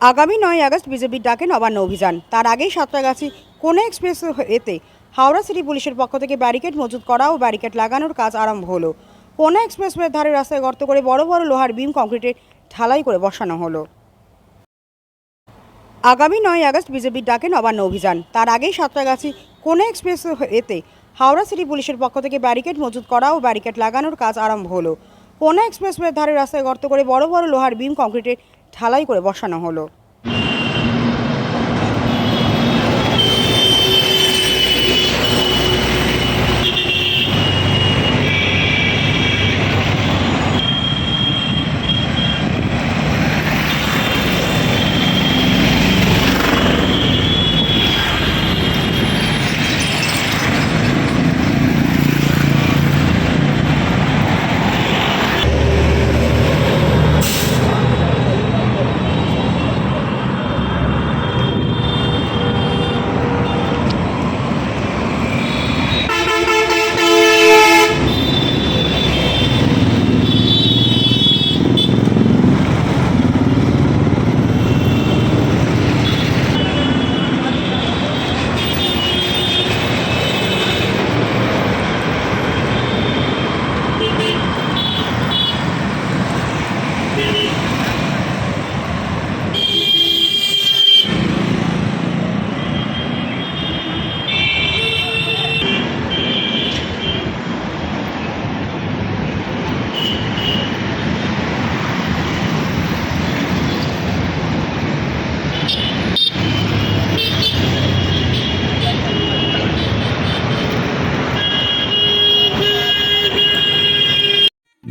আগামী নয় আগস্ট বিজেপির ডাকে নবান্ন অভিযান। তার আগেই সাঁতরাগাছি কোনে এক্সপ্রেস এতে হাওড়া সিটি পুলিশের পক্ষ থেকে ব্যারিকেড মজুত করা ও ব্যারিকেড লাগানোর কাজ আরম্ভ হলো। কোনা এক্সপ্রেসওয়ের ধারে রাস্তায় গর্ত করে বড় বড় লোহার বিম কংক্রিটে ঢালাই করে বসানো হলো। আগামী নয় আগস্ট বিজেপির ডাকে নবান্ন অভিযান। তার আগেই সাঁতরাগাছি কোনে এক্সপ্রেস এতে হাওড়া সিটি পুলিশের পক্ষ থেকে ব্যারিকেড মজুত করা ও ব্যারিকেড লাগানোর কাজ আরম্ভ হলো। কোনা এক্সপ্রেসওয়ের ধারে রাস্তায় গর্ত করে বড় বড় লোহার বিম কংক্রিটে ঢালাই করে বসানো হলো।